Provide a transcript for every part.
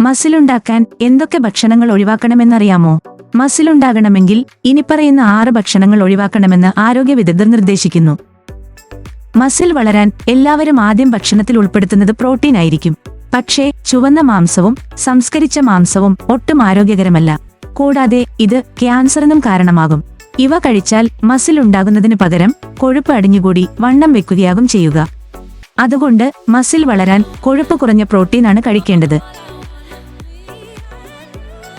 മസിലുണ്ടാക്കാൻ എന്തൊക്കെ ഭക്ഷണങ്ങൾ ഒഴിവാക്കണമെന്നറിയാമോ? മസിലുണ്ടാകണമെങ്കിൽ ഇനിപ്പറയുന്ന ആറ് ഭക്ഷണങ്ങൾ ഒഴിവാക്കണമെന്ന് ആരോഗ്യ വിദഗ്ധർ നിർദ്ദേശിക്കുന്നു. മസിൽ വളരാൻ എല്ലാവരും ആദ്യം ഭക്ഷണത്തിൽ ഉൾപ്പെടുത്തുന്നത് പ്രോട്ടീൻ ആയിരിക്കും. പക്ഷേ ചുവന്ന മാംസവും സംസ്കരിച്ച മാംസവും ഒട്ടും ആരോഗ്യകരമല്ല. കൂടാതെ ഇത് ക്യാൻസറിനും കാരണമാകും. ഇവ കഴിച്ചാൽ മസിൽ ഉണ്ടാകുന്നതിന് പകരം കൊഴുപ്പ് അടിഞ്ഞുകൂടി വണ്ണം വെക്കുകയാകും ചെയ്യുക. അതുകൊണ്ട് മസിൽ വളരാൻ കൊഴുപ്പ് കുറഞ്ഞ പ്രോട്ടീനാണ് കഴിക്കേണ്ടത്.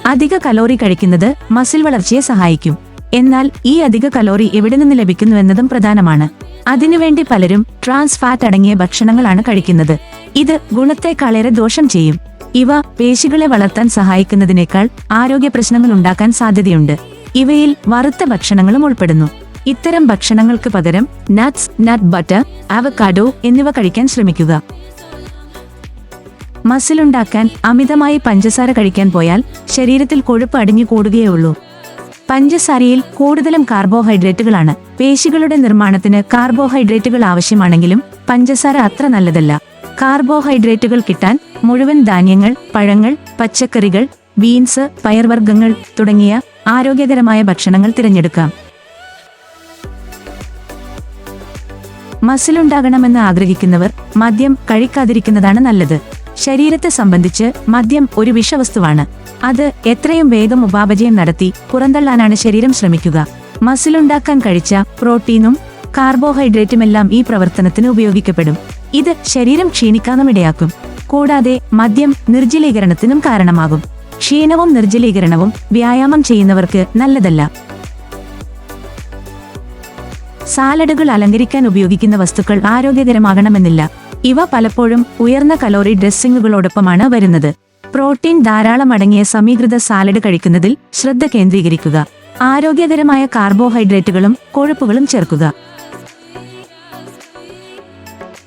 അധിക കലോറി കഴിക്കുന്നത് മസിൽ വളർച്ചയെ സഹായിക്കും. എന്നാൽ ഈ അധിക കലോറി എവിടെ നിന്ന് ലഭിക്കുന്നുവെന്നതും പ്രധാനമാണ്. അതിനുവേണ്ടി പലരും ട്രാൻസ് ഫാറ്റ് അടങ്ങിയ ഭക്ഷണങ്ങളാണ് കഴിക്കുന്നത്. ഇത് ഗുണത്തെക്കാളേറെ ദോഷം ചെയ്യും. ഇവ പേശികളെ വളർത്താൻ സഹായിക്കുന്നതിനേക്കാൾ ആരോഗ്യ പ്രശ്നങ്ങൾ ഉണ്ടാക്കാൻ സാധ്യതയുണ്ട്. ഇവയിൽ വറുത്ത ഭക്ഷണങ്ങളും ഉൾപ്പെടുന്നു. ഇത്തരം ഭക്ഷണങ്ങൾക്ക് പകരം നട്ട്സ് നട്ട് ബട്ടർ അവക്കാഡോ എന്നിവ കഴിക്കാൻ ശ്രമിക്കുക. മസിലുണ്ടാക്കാൻ അമിതമായി പഞ്ചസാര കഴിക്കാൻ പോയാൽ ശരീരത്തിൽ കൊഴുപ്പ് അടിഞ്ഞു കൂടുകയുള്ളൂ പഞ്ചസാരയിൽ കൂടുതലും കാർബോഹൈഡ്രേറ്റുകളാണ്. പേശികളുടെ നിർമ്മാണത്തിന് കാർബോഹൈഡ്രേറ്റുകൾ ആവശ്യമാണെങ്കിലും പഞ്ചസാര അത്ര നല്ലതല്ല. കാർബോഹൈഡ്രേറ്റുകൾ കിട്ടാൻ മുഴുവൻ ധാന്യങ്ങൾ പഴങ്ങൾ പച്ചക്കറികൾ ബീൻസ് പയർവർഗങ്ങൾ തുടങ്ങിയ ആരോഗ്യകരമായ ഭക്ഷണങ്ങൾ തിരഞ്ഞെടുക്കാം. മസിലുണ്ടാകണമെന്ന് ആഗ്രഹിക്കുന്നവർ മദ്യം കഴിക്കാതിരിക്കുന്നതാണ് നല്ലത്. ശരീരത്തെ സംബന്ധിച്ച് മദ്യം ഒരു വിഷവസ്തുവാണ്. അത് എത്രയും വേഗം ഉപാപചയം നടത്തി പുറന്തള്ളാനാണ് ശരീരം ശ്രമിക്കുക. മസിലുണ്ടാക്കാൻ കഴിച്ച പ്രോട്ടീനും കാർബോഹൈഡ്രേറ്റുമെല്ലാം ഈ പ്രവർത്തനത്തിന് ഉപയോഗിക്കപ്പെടും. ഇത് ശരീരം ക്ഷീണിക്കാനുമിടയാക്കും. കൂടാതെ മദ്യം നിർജലീകരണത്തിനും കാരണമാകും. ക്ഷീണവും നിർജലീകരണവും വ്യായാമം ചെയ്യുന്നവർക്ക് നല്ലതല്ല. സാലഡുകൾ അലങ്കരിക്കാൻ ഉപയോഗിക്കുന്ന വസ്തുക്കൾ ആരോഗ്യകരമാകണമെന്നില്ല. ഇവ പലപ്പോഴും ഉയർന്ന കലോറി ഡ്രസ്സിങ്ങുകളോടൊപ്പമാണ് വരുന്നത്. പ്രോട്ടീൻ ധാരാളം അടങ്ങിയ സമീകൃത സാലഡ് കഴിക്കുന്നതിൽ ശ്രദ്ധ കേന്ദ്രീകരിക്കുക. ആരോഗ്യകരമായ കാർബോഹൈഡ്രേറ്റുകളും കൊഴുപ്പുകളും ചേർക്കുക.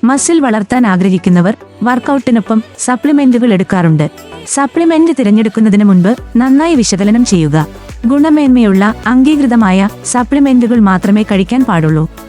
മസിൽ വളർത്താൻ ആഗ്രഹിക്കുന്നവർ വർക്കൗട്ടിനൊപ്പം സപ്ലിമെന്റുകൾ എടുക്കാറുണ്ട്. സപ്ലിമെന്റ് തിരഞ്ഞെടുക്കുന്നതിന് മുൻപ് നന്നായി വിശകലനം ചെയ്യുക. ഗുണമേന്മയുള്ള അംഗീകൃതമായ സപ്ലിമെന്റുകൾ മാത്രമേ കഴിക്കാൻ പാടുള്ളൂ.